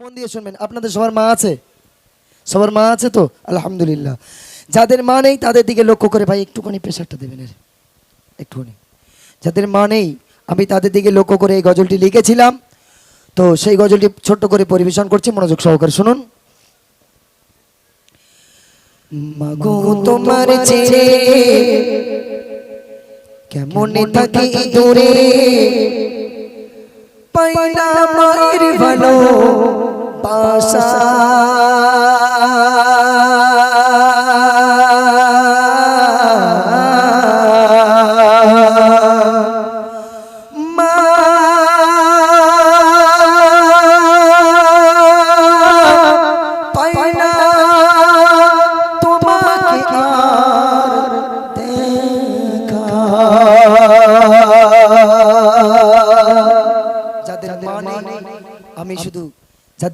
মন দিয়ে শুনবেন। আপনাদের সবার মা আছে? সবার মা আছে তো? আলহামদুলিল্লাহ। যাদের মা নেই, তাদের দিকে লক্ষ্য করে ভাই, একটুখানি প্রেশারটা দেবেন এর। একটুখানি। যাদের মা নেই, আমি তাদের দিকে লক্ষ্য করে এই গজলটি লিখেছিলাম। তো সেই গজলটি ছোট্ট করে পরিবেশন করছি, মনোযোগ সহকারে শুনুন। মাগো তোমার ছেড়ে কেমন থাকি দূরে পাইলা মায়ের ভালো। বাসা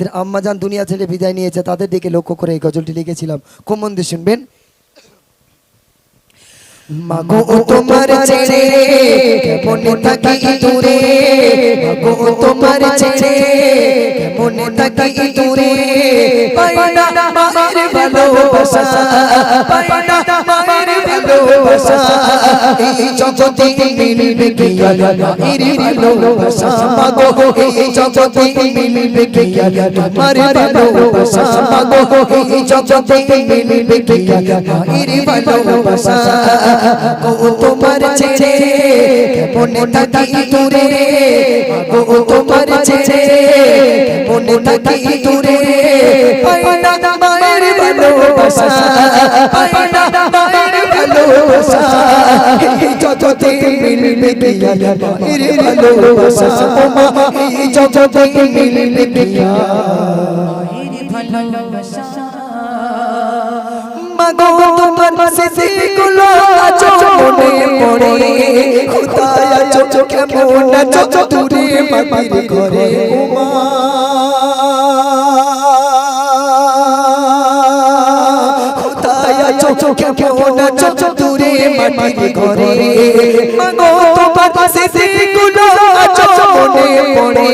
যাদের আম্মা জান দুনিয়া ছেড়ে বিদায় নিয়েছে, তাদের দিকে লক্ষ্য করে এই গজলটি লিখেছিলাম। কোন মন দিয়ে শুনবেন? মাগো তোমার ছেড়ে, কেমন থাকি দূরে মাগো তোমার ছেড়ে, কেমন থাকি দূরে পাইনা ভালোবাসা পাইনা ভালোবাসা। এই জগতে মিলবে কি আল্লাহ মায়ের ভালোবাসা। মাগো, এই জগতে মিলবে কি তোমার ভালোবাসা। মাগো, এই জগতে মিলবে কি আল্লাহ ভালোবাসা। জগতে মিলবে আল্লাহ মায়ের ভালোবাসা ও মা এই জগতে মিলবে কি মাগো তোমার স্মৃতিগুলো আজ মনে পড়ে। কোথায় আছো কেমন আছো দূরে মাটির ঘরে? ওমা কোথায় আছো কেমন আছো দূরে মাটির ঘরে। মাগো তোমার স্মৃতিগুলো আজ মনে পড়ে।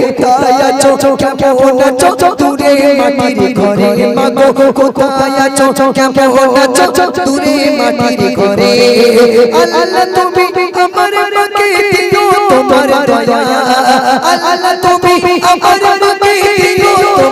কোথায় আছো? কেমন আছো? দূরে মাটির ঘরে। মাগো কোথায় আছো? কেমন আছো? দূরে মাটির ঘরে। আল্লাহ তুমি আমার মাকে দিও তোমার দয়া। আল্লাহ তুমি আমার মাকে দিও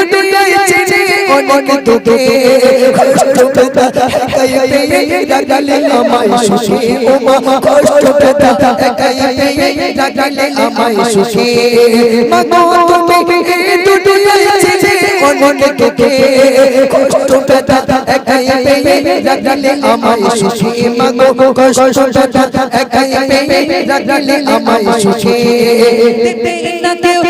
এই দুনিয়ায় অনেক তোকে কষ্ট পেতা একাই পেয়ে ডাকলে আমায় সুখে ও মা, কষ্ট পেতা একাই পেয়ে ডাকলে আমায় সুখে মাগো, তুমি এই দুনিয়ায় অনেক তোকে কষ্ট পেতা একাই পেয়ে ডাকলে আমায় সুখে মাগো, কষ্ট পেতা একাই পেয়ে ডাকলে আমায় সুখে মায়া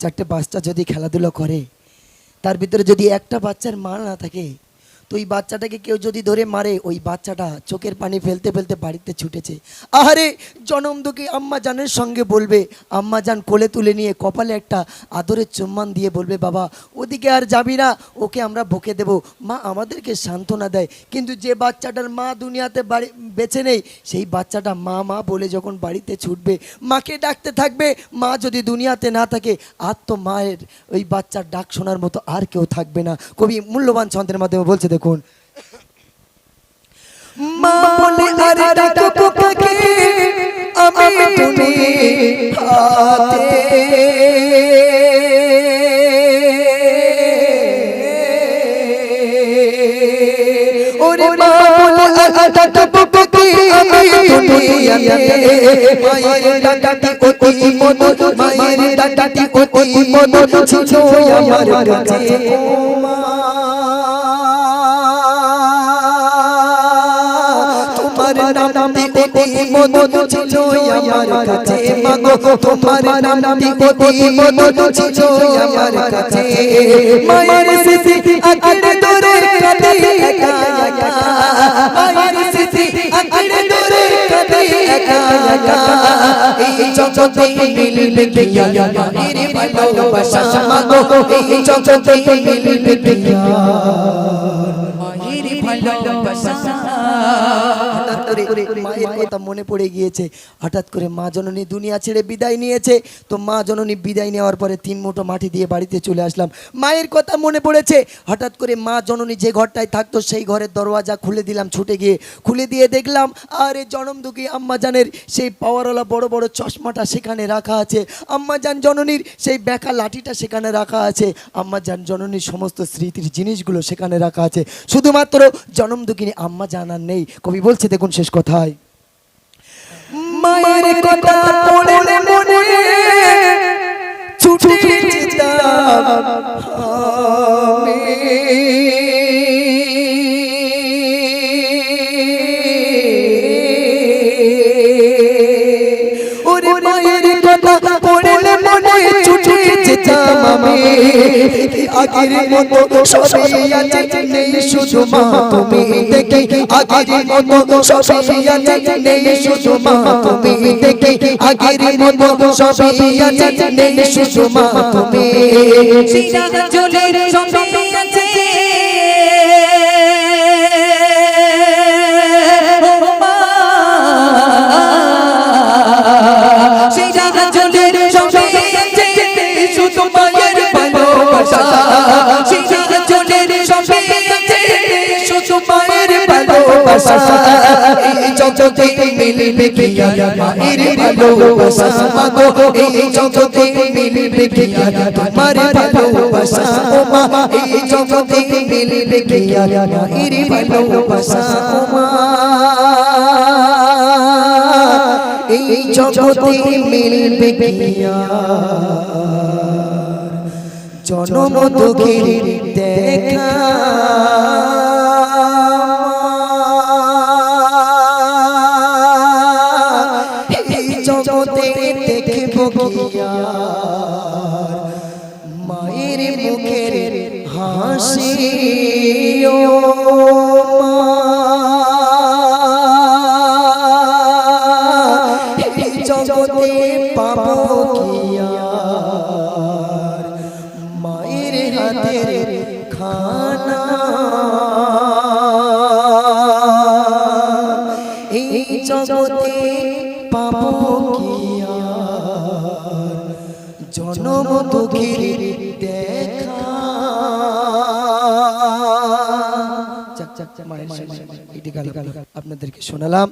চারটে বাচ্চা যদি খেলাধুলা করে তার ভিতরে যদি একটা বাচ্চার মা না থাকে তো ওই বাচ্চাটাকে কেউ যদি ধরে মারে, ওই বাচ্চাটা চোখের পানি ফেলতে ফেলতে বাড়িতে ছুটেছে। আহারে, জনম দুঃখী আম্মা জানের সঙ্গে বলবে, আম্মা জান কোলে তুলে নিয়ে কপালে একটা আদরের চুম্মান দিয়ে বলবে, বাবা, ওদিকে আর যাবি না, ওকে আমরা বকে দেব। মা আমাদেরকে সান্ত্বনা দেয়। কিন্তু যে বাচ্চাটার মা দুনিয়াতে বাড়ি বেছে নেই, সেই বাচ্চাটা মা মা বলে যখন বাড়িতে ছুটবে, মাকে ডাকতে থাকবে। মা যদি দুনিয়াতে না থাকে আর তো মায়ের ওই বাচ্চার ডাক শোনার মতো আর কেউ থাকবে না। কবি, মূল্যবান ছন্দের মাধ্যমে বলছে দেখুন। মা বলে আরে ডাকো কোকাকে আমি তুমি হাতে ওরে মা বলে আরে ডাকো কোকাকে আমি তুমি হাতে মায়ের ডাকাতি ওই মন মায়ের ডাকাতি ওই মন ছিল আমার কাছে ও মা মধুর ছিল আমার কাছে মাগো হঠাৎ করে মায়ের কথা মনে পড়ে গিয়েছে। হঠাৎ করে মা জননী দুনিয়া ছেড়ে বিদায় নিয়েছে। তো মা জননী বিদায় নেওয়ার পরে তিন মুঠো মাটি দিয়ে বাড়িতে চলে আসলাম। মায়ের কথা মনে পড়েছে। হঠাৎ করে মা জননী যে ঘরটায় থাকতো সেই ঘরের দরওয়াজা খুলে দিলাম ছুটে গিয়ে। খুলে দিয়ে দেখলাম আরে জনম দুঃখী আম্মাজানের সেই পাওয়ারওয়ালা বড় বড় চশমাটা সেখানে রাখা আছে। আম্মাজান জননীর সেই ব্যাকা লাঠিটা সেখানে রাখা আছে। আম্মাজান জননীর সমস্ত স্মৃতির জিনিসগুলো সেখানে রাখা আছে। শুধুমাত্র জনম দুঃখিনী, আম্মা জানার নেই কবি বলছে, দেখুন শেষ কথায় মায়ের কথা মনে মনে ছুটে যেতাম আমি। আমি আগের মতো সবই আছে নেই শুধু মা তুমি। দেখে, আগের মতো সবই আছে নেই শুধু মা তুমি। দেখে, আগের মতো সবই আছে নেই শুধু মা তুমি। সবে আছে শুধু মায়ের ভালোবাসা। এই জগতে মিলবে কিয়া মায়ের ভালোবাসা। মাগো এই জগতে মিলবে কিয়া তোমার ভালোবাসা। ও মা এই জগতে মিলবে কিয়া মায়ের ভালোবাসা। ও মা এই জগতে মিলবে কিয়া জনম দেখা। কিয়া মায়ের মুখের হাসি জগতে পাবো জনম দুঃখীর দেখা। আপনাদেরকে শোনালাম।